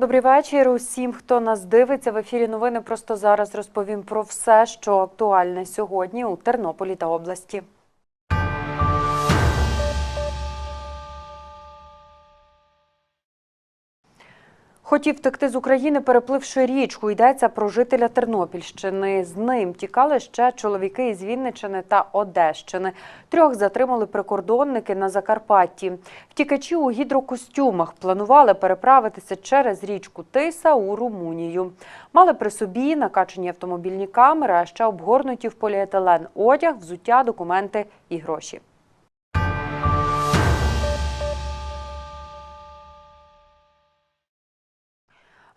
Добрий вечір усім, хто нас дивиться. В ефірі новини просто зараз розповім про все, що актуальне сьогодні у Тернополі та області. Хотів втекти з України, перепливши річку. Йдеться про жителя Тернопільщини. З ним тікали ще чоловіки із Вінничини та Одещини. Трьох затримали прикордонники на Закарпатті. Втікачі у гідрокостюмах планували переправитися через річку Тиса у Румунію. Мали при собі накачані автомобільні камери, а ще обгорнуті в поліетилен одяг, взуття, документи і гроші.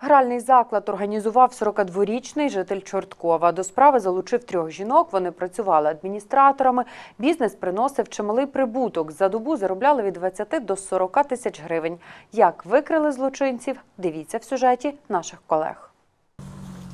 Гральний заклад організував 42-річний житель Чорткова. До справи залучив трьох жінок. Вони працювали адміністраторами. Бізнес приносив чималий прибуток. За добу заробляли від 20 до 40 тисяч гривень. Як викрили злочинців? Дивіться в сюжеті наших колег.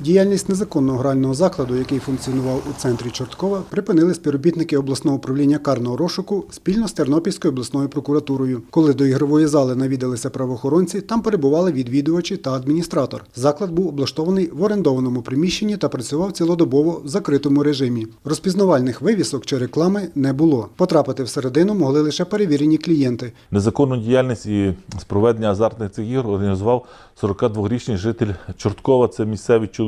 Діяльність незаконного грального закладу, який функціонував у центрі Чорткова, припинили співробітники обласного управління карного розшуку спільно з Тернопільською обласною прокуратурою. Коли до ігрової зали навідалися правоохоронці, там перебували відвідувачі та адміністратор. Заклад був облаштований в орендованому приміщенні та працював цілодобово в закритому режимі. Розпізнавальних вивісок чи реклами не було. Потрапити всередину могли лише перевірені клієнти. Незаконну діяльність і з проведення азартних цих ігор організував 42-річний житель Чорткова. Це місцевий чоловік.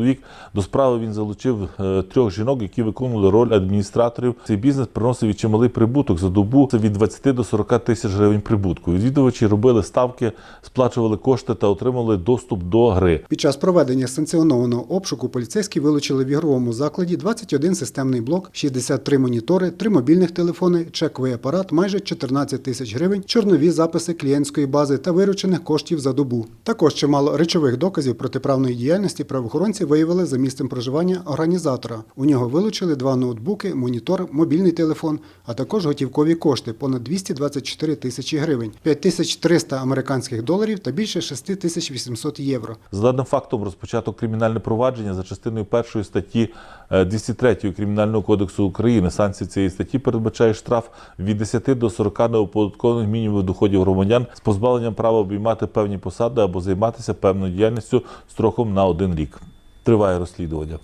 До справи він залучив е, трьох жінок, які виконували роль адміністраторів. Цей бізнес приносив і чималий прибуток за добу. Це від 20 до 40 тисяч гривень прибутку. Відвідувачі робили ставки, сплачували кошти та отримали доступ до гри. Під час проведення санкціонованого обшуку поліцейські вилучили в ігровому закладі 21 системний блок, 63 монітори, 3 мобільних телефони, чековий апарат, майже 14 тисяч гривень, чорнові записи клієнтської бази та виручених коштів за добу. Також чимало речових доказів протиправної діяльності правоохоронці виявили за місцем проживання організатора. У нього вилучили два ноутбуки, монітор, мобільний телефон, а також готівкові кошти понад 224 тисячі гривень, 5300 американських доларів та більше 6800 євро. За даним фактом розпочато кримінальне провадження за частиною першої статті е, 203 Кримінального кодексу України. Санкції цієї статті передбачає штраф від 10 до 40 неоподаткованих мінімумів доходів громадян з позбавленням права обіймати певні посади або займатися певною діяльністю строком на один рік. Триває розслідування.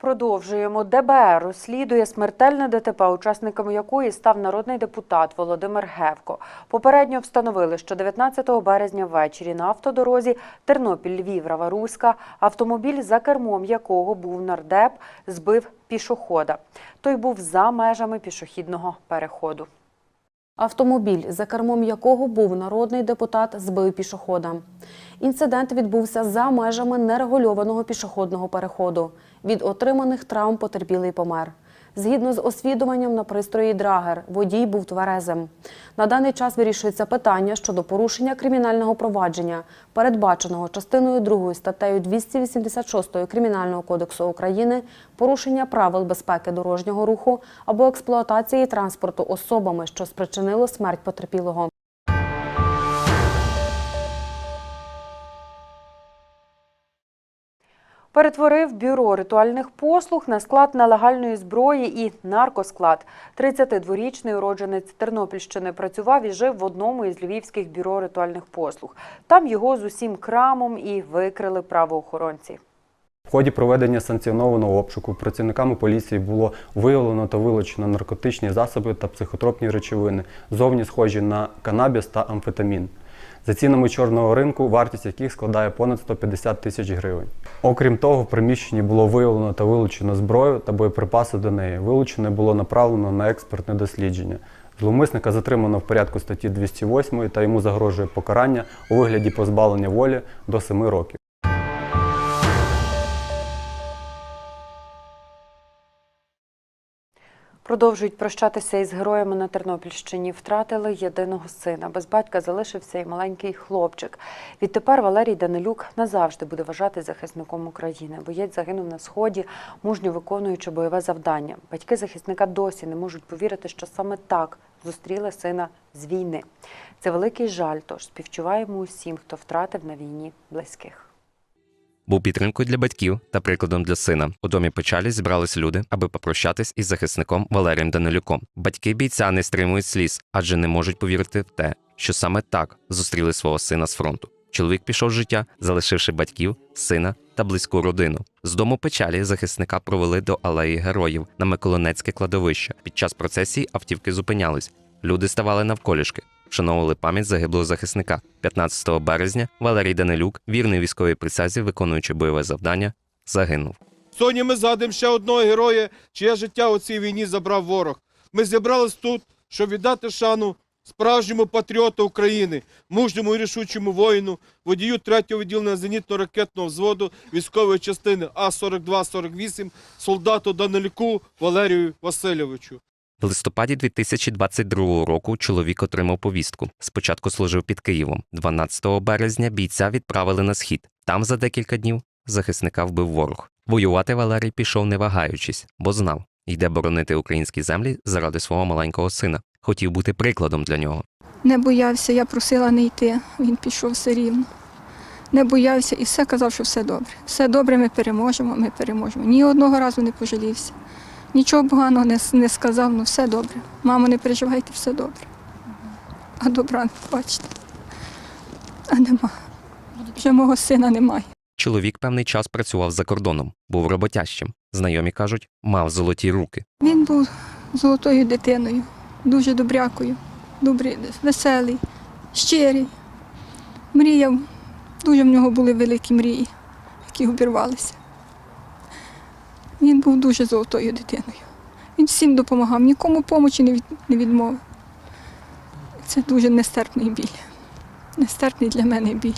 Продовжуємо. ДБР розслідує смертельне ДТП, учасником якої став народний депутат Володимир Гевко. Попередньо встановили, що 19 березня ввечері на автодорозі Тернопіль-Львів Раваруська автомобіль, за кермом якого був нардеп, збив пішохода. Той був за межами пішохідного переходу. Автомобіль, за кермом якого був народний депутат, збив пішохода. Інцидент відбувся за межами нерегульованого пішохідного переходу. Від отриманих травм потерпілий помер. Згідно з освідуванням на пристрої Драгер, водій був тверезим. На даний час вирішується питання щодо порушення кримінального провадження, передбаченого частиною 2 статтею 286 Кримінального кодексу України, порушення правил безпеки дорожнього руху або експлуатації транспорту особами, що спричинило смерть потерпілого. Перетворив бюро ритуальних послуг на склад нелегальної зброї і наркосклад. 32-річний уродженець Тернопільщини працював і жив в одному із львівських бюро ритуальних послуг. Там його з усім крамом і викрили правоохоронці. В ході проведення санкціонованого обшуку працівниками поліції було виявлено та вилучено наркотичні засоби та психотропні речовини, зовні схожі на канабіс та амфетамін. За цінами чорного ринку, вартість яких складає понад 150 тисяч гривень. Окрім того, в приміщенні було виявлено та вилучено зброю та боєприпаси до неї. Вилучене було направлено на експертне дослідження. Зловмисника затримано в порядку статті 208 та йому загрожує покарання у вигляді позбавлення волі до 7 років. Продовжують прощатися із героями на Тернопільщині. Втратили єдиного сина. Без батька залишився і маленький хлопчик. Відтепер Валерій Данилюк назавжди буде вважати захисником України. Боєць загинув на сході, мужньо виконуючи бойове завдання. Батьки захисника досі не можуть повірити, що саме так зустріли сина з війни. Це великий жаль. Тож співчуваємо усім, хто втратив на війні близьких. Був підтримкою для батьків та прикладом для сина. У домі печалі зібрались люди, аби попрощатись із захисником Валерієм Данилюком. Батьки бійця не стримують сліз, адже не можуть повірити в те, що саме так зустріли свого сина з фронту. Чоловік пішов з життя, залишивши батьків, сина та близьку родину. З дому печалі захисника провели до алеї героїв на Миколинецьке кладовище. Під час процесії автівки зупинялись. Люди ставали навколішки, вшановували пам'ять загиблого захисника. 15 березня Валерій Данилюк, вірний військовій присязі, виконуючи бойове завдання, загинув. Сьогодні ми згадуємо ще одного героя, чиє життя у цій війні забрав ворог. Ми зібрались тут, щоб віддати шану справжньому патріоту України, мужньому і рішучому воїну, водію 3-го відділення зенітно-ракетного взводу військової частини А-42-48, солдату Данилюку Валерію Васильовичу. В листопаді 2022 року чоловік отримав повістку. Спочатку служив під Києвом. 12 березня бійця відправили на схід. Там за декілька днів захисника вбив ворог. Воювати Валерій пішов не вагаючись, бо знав, йде боронити українські землі заради свого маленького сина. Хотів бути прикладом для нього. Не боявся, я просила не йти, він пішов все рівно. Не боявся і все казав, що все добре. Все добре, ми переможемо, ми переможемо. Ні одного разу не пожалівся. Нічого поганого не, не сказав, ну все добре. Мамо, не переживайте, все добре. А добра не бачите. А нема. Вже мого сина немає. Чоловік певний час працював за кордоном, був роботящим. Знайомі кажуть, мав золоті руки. Він був золотою дитиною, дуже добрякою, добрий, веселий, щирий. Мріяв, дуже в нього були великі мрії, які обірвалися. Він був дуже золотою дитиною. Він всім допомагав, нікому помочі не, від, не відмовив. Це дуже нестерпний біль. Нестерпний для мене біль.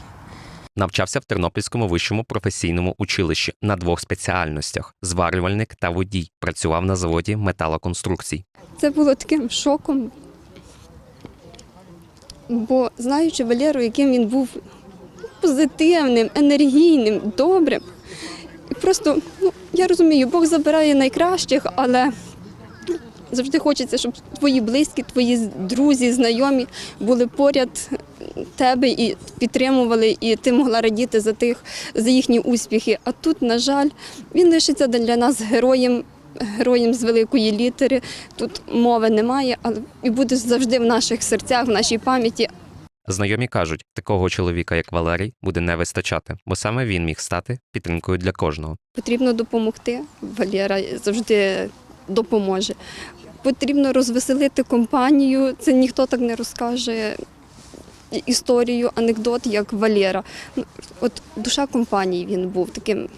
Навчався в Тернопільському вищому професійному училищі на двох спеціальностях: зварювальник та водій. Працював на заводі металоконструкцій. Це було таким шоком. Бо знаючи Валеру, яким він був позитивним, енергійним, добрим. Просто, ну, я розумію, Бог забирає найкращих, але завжди хочеться, щоб твої близькі, твої друзі, знайомі були поряд тебе і підтримували, і ти могла радіти за тих, за їхні успіхи. А тут, на жаль, він лишиться для нас героєм, героєм з великої літери. Тут мови немає, але і буде завжди в наших серцях, в нашій пам'яті. Знайомі кажуть, такого чоловіка, як Валерій, буде не вистачати, бо саме він міг стати підтримкою для кожного. Потрібно допомогти. Валера завжди допоможе. Потрібно розвеселити компанію. Це ніхто так не розкаже історію, анекдот, як Валера. Ну, От душа компанії він був таким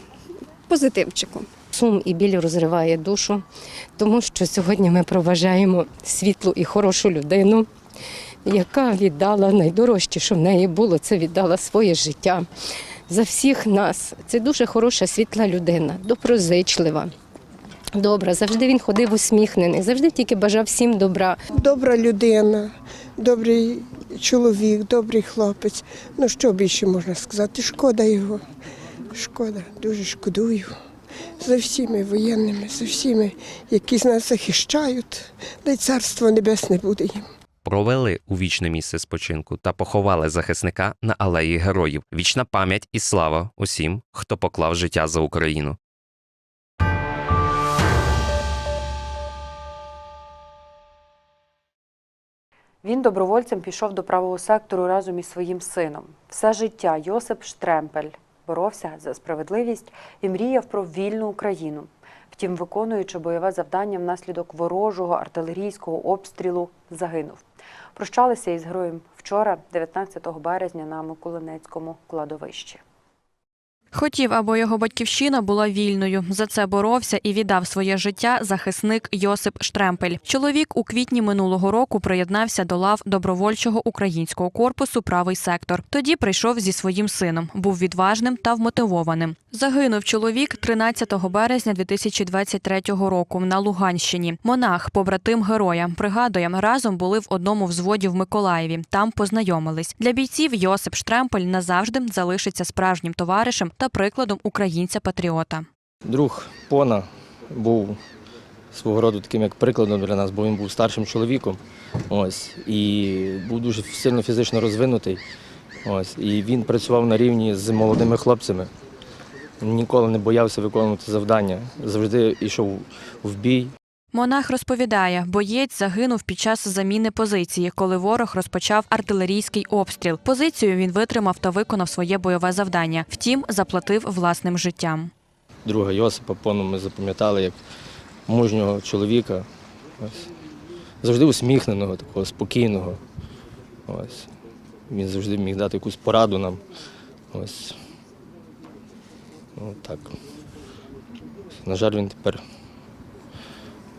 позитивчиком. Сум і біль розриває душу, тому що сьогодні ми проважаємо світлу і хорошу людину, яка віддала найдорожче, що в неї було, це віддала своє життя за всіх нас. Це дуже хороша світла людина, доброзичлива. Добра, завжди він ходив усміхнений, завжди тільки бажав всім добра. Добра людина, добрий чоловік, добрий хлопець. Ну що більше можна сказати? Шкода його. Шкода, дуже шкодую. За всіми воєнними, за всіми, які з нас захищають, дай царство небесне буде їм. Провели у вічне місце спочинку та поховали захисника на алеї героїв. Вічна пам'ять і слава усім, хто поклав життя за Україну. Він добровольцем пішов до правого сектору разом із своїм сином. Все життя Йосип Штремпель боровся за справедливість і мріяв про вільну Україну. Втім, виконуючи бойове завдання внаслідок ворожого артилерійського обстрілу, загинув. Прощалися із героєм вчора, 19 березня, на Миколинецькому кладовищі. Хотів, аби його батьківщина була вільною. За це боровся і віддав своє життя захисник Йосип Штремпель. Чоловік у квітні минулого року приєднався до лав добровольчого українського корпусу Правий сектор. Тоді прийшов зі своїм сином. Був відважним та вмотивованим. Загинув чоловік 13 березня 2023 року на Луганщині. Монах, побратим героя, пригадує, разом були в одному взводі в Миколаєві. Там познайомились. Для бійців Йосип Штремпель назавжди залишиться справжнім товаришем та прикладом українця-патріота. Друг Пона був свого роду таким як прикладом для нас, бо він був старшим чоловіком. Ось, і був дуже сильно фізично розвинутий. Ось, і він працював на рівні з молодими хлопцями. ніколи не боявся виконувати завдання. Завжди йшов в бій. Монах розповідає, боєць загинув під час заміни позиції, коли ворог розпочав артилерійський обстріл. Позицію він витримав та виконав своє бойове завдання. Втім, заплатив власним життям. Друга Йосипа Пону ми запам'ятали як мужнього чоловіка. Ось. Завжди усміхненого, такого спокійного. Ось. Він завжди міг дати якусь пораду нам. Ось. Ну, так. На жаль, він тепер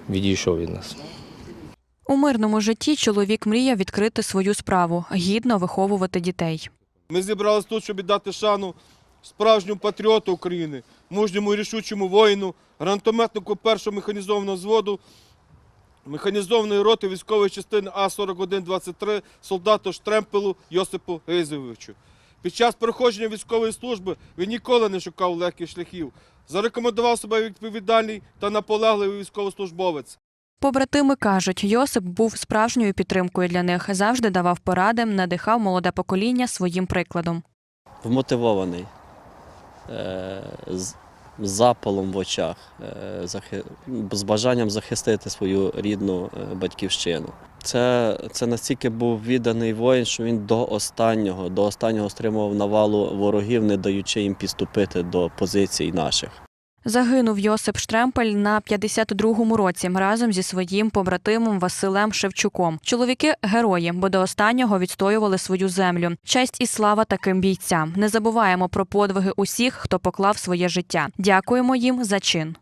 відійшов від нас. У мирному житті чоловік мріяв відкрити свою справу, гідно виховувати дітей. Ми зібрались тут, щоб віддати шану справжньому патріоту України, мужньому і рішучому воїну, гранатометнику першого механізованого зводу, механізованої роти військової частини А-4123 солдату Штремпелу Йосипу Гейзовичу. Під час проходження військової служби він ніколи не шукав легких шляхів. Зарекомендував себе відповідальний та наполегливий військовослужбовець. Побратими кажуть, Йосип був справжньою підтримкою для них, завжди давав поради, надихав молоде покоління своїм прикладом. вмотивований, е, з запалом в очах, е, з бажанням захистити свою рідну е, батьківщину. Це, це настільки був відданий воїн, що він до останнього, до останнього стримував навалу ворогів, не даючи їм підступити до позицій наших. Загинув Йосип Штремпель на 52-му році разом зі своїм побратимом Василем Шевчуком. Чоловіки герої, бо до останнього відстоювали свою землю. Честь і слава таким бійцям. Не забуваємо про подвиги усіх, хто поклав своє життя. Дякуємо їм за чин.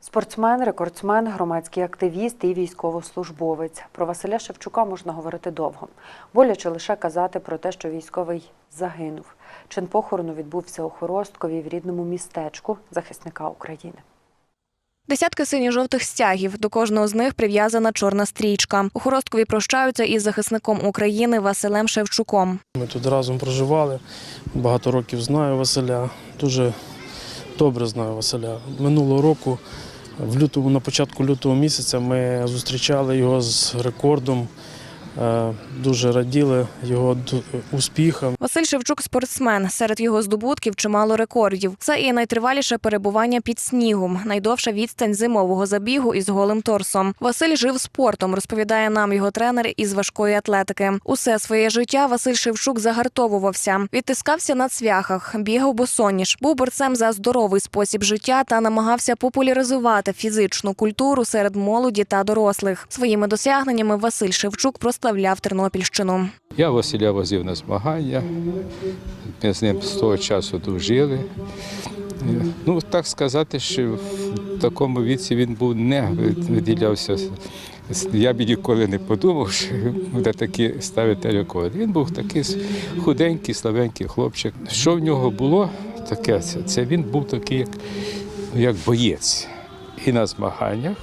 Спортсмен, рекордсмен, громадський активіст і військовослужбовець. Про Василя Шевчука можна говорити довго. Боляче лише казати про те, що військовий загинув. Чин похорону відбувся у Хоросткові в рідному містечку захисника України. Десятки синьо-жовтих стягів. До кожного з них прив'язана чорна стрічка. У Хоросткові прощаються із захисником України Василем Шевчуком. Ми тут разом проживали. Багато років знаю Василя. Дуже добре знаю Василя. Минулого року, в лютому, на початку лютого місяця, ми зустрічали його з рекордом. Е, Дуже раділи його успіхам. Василь Шевчук спортсмен. Серед його здобутків чимало рекордів. Це і найтриваліше перебування під снігом, найдовша відстань зимового забігу із голим торсом. Василь жив спортом, розповідає нам його тренер із важкої атлетики. Усе своє життя Василь Шевчук загартовувався, відтискався на цвяхах, бігав босоніж, був борцем за здоровий спосіб життя та намагався популяризувати фізичну культуру серед молоді та дорослих. Своїми досягненнями Василь Шевчук прославляв Тернопільщину. Я Василя возив на змагання, ми з ним з того часу дружили. Ну, так сказати, що в такому віці він був не виділявся. Я б ніколи не подумав, що буде такі ставити рекорди. Він був такий худенький, слабенький хлопчик. Що в нього було таке? Це він був такий, як, як боєць і на змаганнях,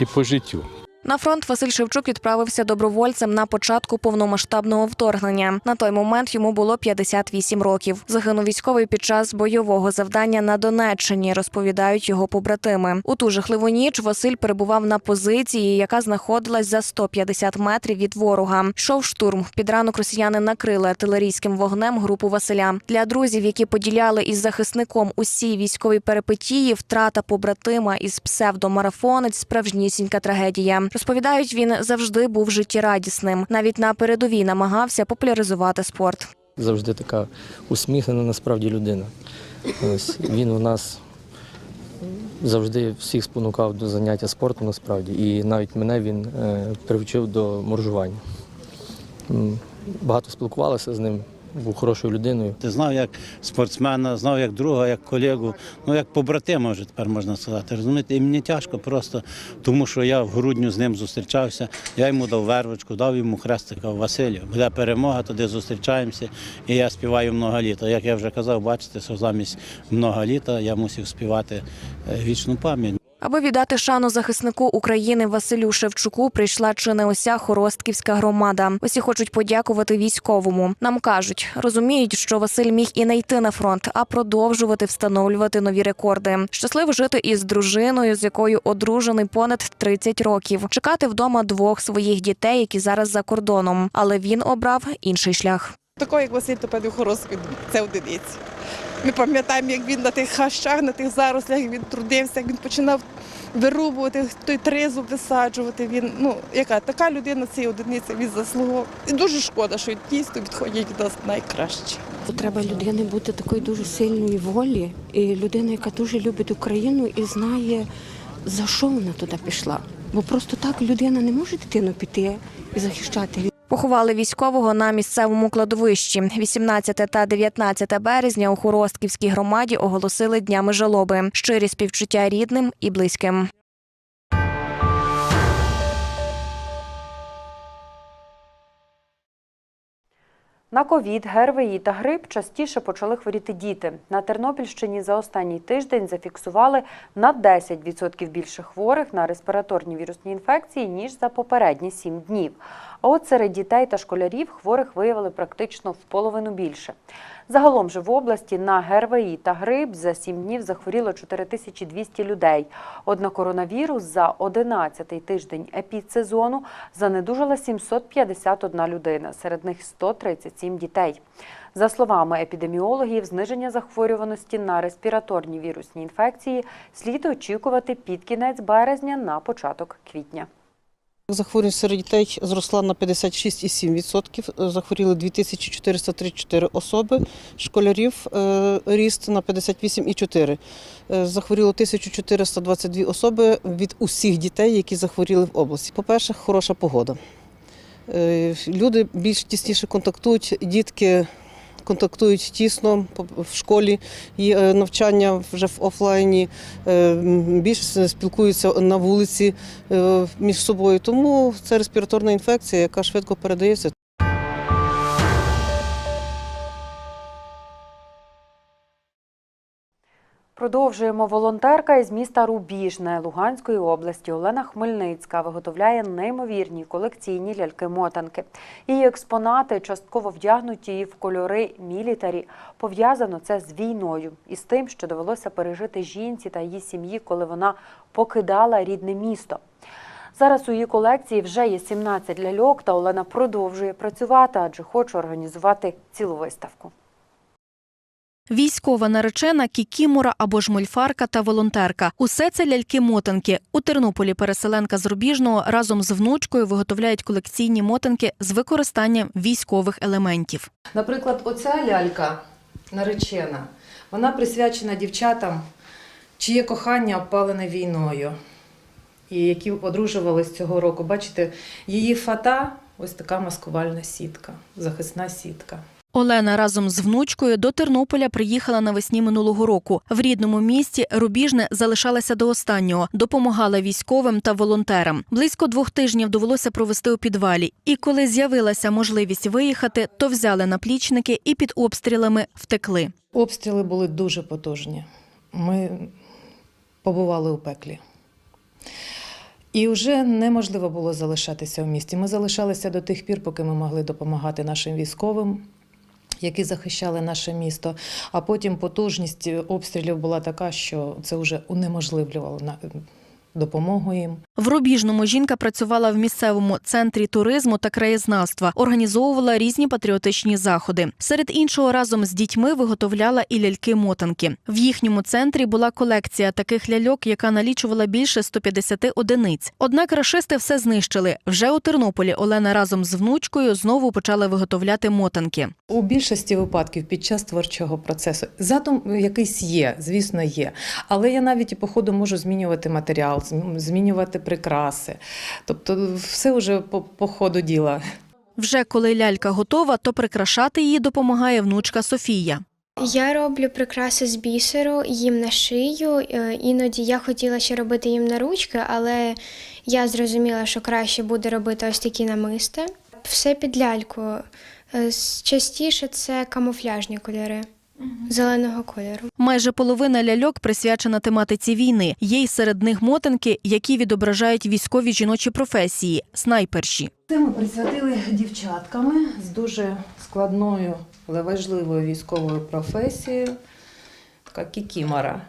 і по життю. На фронт Василь Шевчук відправився добровольцем на початку повномасштабного вторгнення. На той момент йому було 58 років. Загинув військовий під час бойового завдання на Донеччині, розповідають його побратими. У ту жахливу ніч Василь перебував на позиції, яка знаходилась за 150 метрів від ворога. Йшов штурм. Під ранок росіяни накрили артилерійським вогнем групу Василя. Для друзів, які поділяли із захисником усі військові перипетії, втрата побратима із псевдомарафонець справжнісінька трагедія. Розповідають, він завжди був життєрадісним. Навіть на передовій намагався популяризувати спорт. Завжди така усміхнена насправді людина. Ось він у нас завжди всіх спонукав до заняття спортом насправді. І навіть мене він е, привчив до моржування. Багато спілкувалися з ним, був хорошою людиною. Ти знав як спортсмена, знав як друга, як колегу, ну як побратима вже тепер можна сказати. Розумієте, і мені тяжко просто, тому що я в грудню з ним зустрічався, я йому дав вервочку, дав йому хрестика Василю. Буде перемога, туди зустрічаємося, і я співаю много літа. Як я вже казав, бачите, що замість много літа я мусив співати е, вічну пам'ять. Аби віддати шану захиснику України Василю Шевчуку, прийшла чи не уся Хоростківська громада. Усі хочуть подякувати військовому. Нам кажуть, розуміють, що Василь міг і не йти на фронт, а продовжувати встановлювати нові рекорди. Щасливо жити із дружиною, з якою одружений понад 30 років. Чекати вдома двох своїх дітей, які зараз за кордоном. Але він обрав інший шлях. Такого, як Василь Топедів Хоросовий, це одиниці. Ми пам'ятаємо, як він на тих хащах, на тих зарослях він трудився, як він починав вирубувати, той тризуб висаджувати. Він, ну, яка така людина, це одиниця, він заслуговував. І дуже шкода, що дійсно відходять від нас найкраще. Треба людини бути такої дуже сильної волі, і людина, яка дуже любить Україну і знає, за що вона туди пішла. Бо просто так людина не може дитину піти і захищати. Поховали військового на місцевому кладовищі. 18 та 19 березня у Хоростківській громаді оголосили днями жалоби. Щирі співчуття рідним і близьким. На ковід, ГРВІ та грип частіше почали хворіти діти. На Тернопільщині за останній тиждень зафіксували на 10% більше хворих на респіраторні вірусні інфекції, ніж за попередні 7 днів. А от серед дітей та школярів хворих виявили практично в половину більше. Загалом же в області на ГРВІ та грип за 7 днів захворіло 4200 людей. От на коронавірус за 11-й тиждень епідсезону занедужала 751 людина, серед них 137 дітей. За словами епідеміологів, зниження захворюваності на респіраторні вірусні інфекції слід очікувати під кінець березня на початок квітня. Захворюваність серед дітей зросла на 56,7%. Захворіли 2434 особи. Школярів е, ріст на 58,4%. Е, Захворіло 1422 особи від усіх дітей, які захворіли в області. По-перше, хороша погода. Е, Люди більш тісніше контактують, дітки контактують тісно в школі, є е, навчання вже в офлайні, більш більше спілкуються на вулиці е, між собою. Тому це респіраторна інфекція, яка швидко передається. Продовжуємо. Волонтерка із міста Рубіжне Луганської області Олена Хмельницька виготовляє неймовірні колекційні ляльки-мотанки. Її експонати частково вдягнуті в кольори мілітарі. Пов'язано це з війною і з тим, що довелося пережити жінці та її сім'ї, коли вона покидала рідне місто. Зараз у її колекції вже є 17 ляльок, та Олена продовжує працювати, адже хоче організувати цілу виставку. Військова наречена, кікімора або ж мольфарка та волонтерка. Усе це ляльки-мотанки. У Тернополі переселенка з Рубіжного разом з внучкою виготовляють колекційні мотанки з використанням військових елементів. Наприклад, оця лялька наречена, вона присвячена дівчатам, чиє кохання обпалене війною, і які одружувались цього року. Бачите, її фата ось така маскувальна сітка, захисна сітка. Олена разом з внучкою до Тернополя приїхала навесні минулого року. В рідному місті Рубіжне залишалася до останнього, допомагала військовим та волонтерам. Близько двох тижнів довелося провести у підвалі. І коли з'явилася можливість виїхати, то взяли наплічники і під обстрілами втекли. Обстріли були дуже потужні. Ми побували у пеклі. І вже неможливо було залишатися в місті. Ми залишалися до тих пір, поки ми могли допомагати нашим військовим, які захищали наше місто. А потім потужність обстрілів була така, що це вже унеможливлювало допомогу їм. В Рубіжному жінка працювала в місцевому центрі туризму та краєзнавства, організовувала різні патріотичні заходи. Серед іншого, разом з дітьми виготовляла і ляльки-мотанки. В їхньому центрі була колекція таких ляльок, яка налічувала більше 150 одиниць. Однак рашисти все знищили. Вже у Тернополі Олена разом з внучкою знову почала виготовляти мотанки. У більшості випадків під час творчого процесу задум якийсь є, звісно, є. Але я навіть і по ходу можу змінювати матеріал, змінювати прикраси. Тобто, все вже по, по ходу діла. Вже коли лялька готова, то прикрашати її допомагає внучка Софія. Я роблю прикраси з бісеру, їм на шию. Е, Іноді я хотіла ще робити їм на ручки, але я зрозуміла, що краще буде робити ось такі намиста. Все під ляльку. Е, Частіше це камуфляжні кольори. Зеленого кольору. Майже половина ляльок присвячена тематиці війни. Є й серед них мотинки, які відображають військові жіночі професії снайперші. Це ми присвятили дівчатками з дуже складною, але важливою військовою професією. Така кікімора.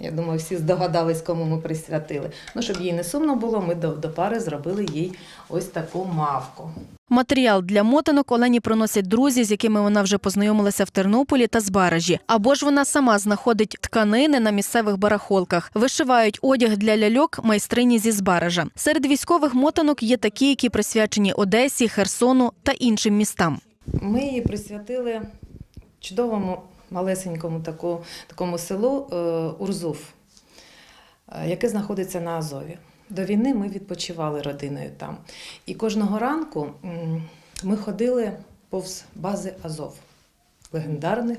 Я думаю, всі здогадались, кому ми присвятили. Ну, щоб їй не сумно було, ми до, до пари зробили їй ось таку мавку. Матеріал для мотанок Олені приносять друзі, з якими вона вже познайомилася в Тернополі та Збаражі. Або ж вона сама знаходить тканини на місцевих барахолках. Вишивають одяг для ляльок майстрині зі Збаража. Серед військових мотанок є такі, які присвячені Одесі, Херсону та іншим містам. Ми її присвятили чудовому малесенькому таку, такому селу е, Урзуф, е, яке знаходиться на Азові. До війни ми відпочивали родиною там. І кожного ранку ми ходили повз бази Азов. Легендарних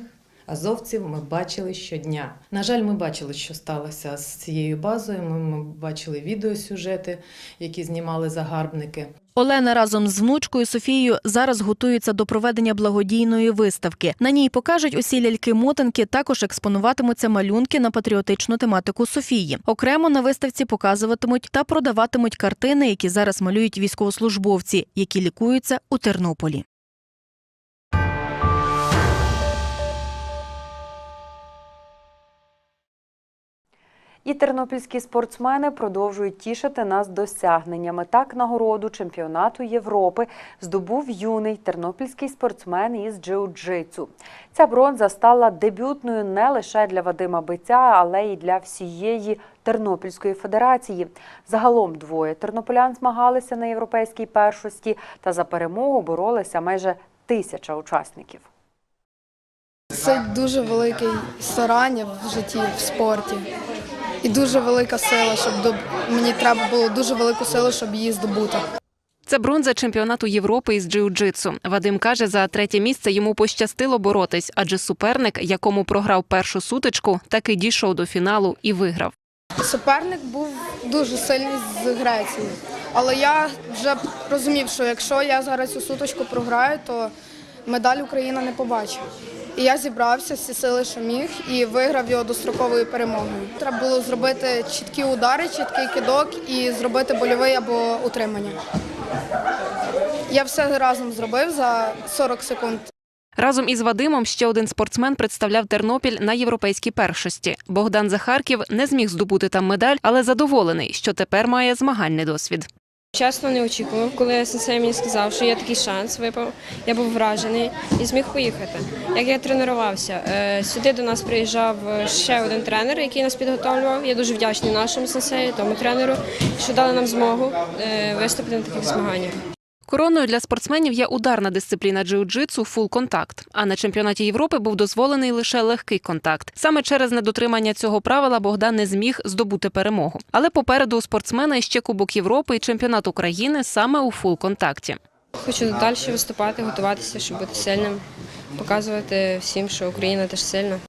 азовців ми бачили щодня. На жаль, ми бачили, що сталося з цією базою. Ми, ми бачили відеосюжети, які знімали загарбники. Олена разом з внучкою Софією зараз готуються до проведення благодійної виставки. На ній покажуть усі ляльки-мотанки, також експонуватимуться малюнки на патріотичну тематику Софії. Окремо на виставці показуватимуть та продаватимуть картини, які зараз малюють військовослужбовці, які лікуються у Тернополі. І тернопільські спортсмени продовжують тішити нас досягненнями. Так, нагороду чемпіонату Європи здобув юний тернопільський спортсмен із джиу-джитсу. Ця бронза стала дебютною не лише для Вадима Биця, але й для всієї Тернопільської федерації. Загалом двоє тернополян змагалися на європейській першості та за перемогу боролися майже тисяча учасників. Це дуже велике старання в житті, в спорті. І дуже велика сила, щоб доб... мені треба було дуже велику силу, щоб її здобути. Це бронза чемпіонату Європи із джиу-джитсу. Вадим каже, за третє місце йому пощастило боротись, адже суперник, якому програв першу сутичку, таки дійшов до фіналу і виграв. Суперник був дуже сильний з Греції. Але я вже розумів, що якщо я зараз цю суточку програю, то медаль Україна не побачить. І я зібрався всі сили, що міг, і виграв його достроковою перемогою. Треба було зробити чіткі удари, чіткий кидок і зробити больовий або утримання. Я все разом зробив за 40 секунд. Разом із Вадимом ще один спортсмен представляв Тернопіль на європейській першості. Богдан Захарків не зміг здобути там медаль, але задоволений, що тепер має змагальний досвід. Чесно, не очікував, коли сенсей мені сказав, що є такий шанс, випав. Я був вражений і зміг поїхати. Як я тренувався, Е, сюди до нас приїжджав ще один тренер, який нас підготовлював. Я дуже вдячний нашому сенсею, тому тренеру, що дали нам змогу е, виступити на таких змаганнях. Короною для спортсменів є ударна дисципліна джиу-джитсу фул контакт. А на чемпіонаті Європи був дозволений лише легкий контакт. Саме через недотримання цього правила Богдан не зміг здобути перемогу. Але попереду у спортсмена ще Кубок Європи і чемпіонат України саме у фул контакті. Хочу далі виступати, готуватися, щоб бути сильним, показувати всім, що Україна теж сильна.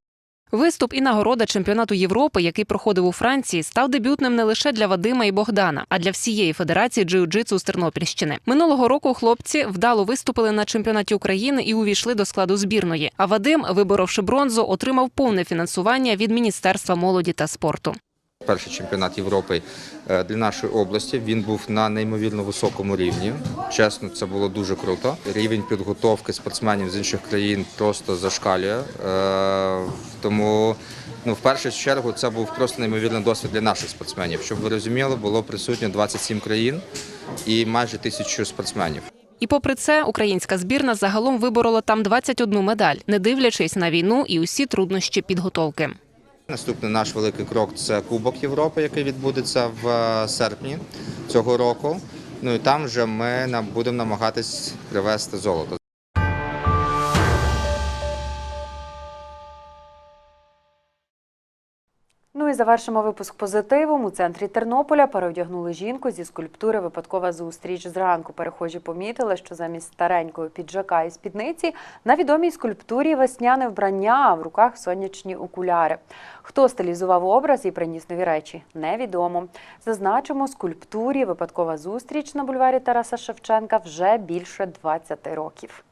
Виступ і нагорода чемпіонату Європи, який проходив у Франції, став дебютним не лише для Вадима і Богдана, а для всієї федерації джиу-джитсу з Тернопільщини. Минулого року хлопці вдало виступили на чемпіонаті України і увійшли до складу збірної. А Вадим, виборовши бронзу, отримав повне фінансування від Міністерства молоді та спорту. Перший чемпіонат Європи е, для нашої області він був на неймовірно високому рівні. Чесно, це було дуже круто. Рівень підготовки спортсменів з інших країн просто зашкалює. Е, Тому ну, в першу чергу це був просто неймовірний досвід для наших спортсменів. Щоб ви розуміли, було присутньо 27 країн і майже тисячу спортсменів. І попри це, українська збірна загалом виборола там 21 медаль, не дивлячись на війну і усі труднощі підготовки. Наступний наш великий крок це Кубок Європи, який відбудеться в е, серпні цього року. Ну і там вже ми будемо намагатись привезти золото. І завершимо випуск позитивом. У центрі Тернополя переодягнули жінку зі скульптури Випадкова зустріч. Зранку перехожі помітили, що замість старенького піджака і спідниці на відомій скульптурі весняне вбрання, а в руках сонячні окуляри. Хто стилізував образ і приніс нові речі, невідомо. Зазначимо, скульптурі Випадкова зустріч на бульварі Тараса Шевченка вже більше 20 років.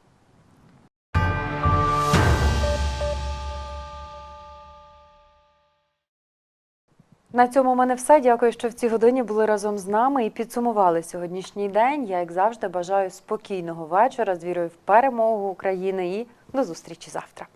На цьому в мене все. Дякую, що в цій годині були разом з нами і підсумували сьогоднішній день. Я, як завжди, бажаю спокійного вечора з вірою в перемогу України і до зустрічі завтра.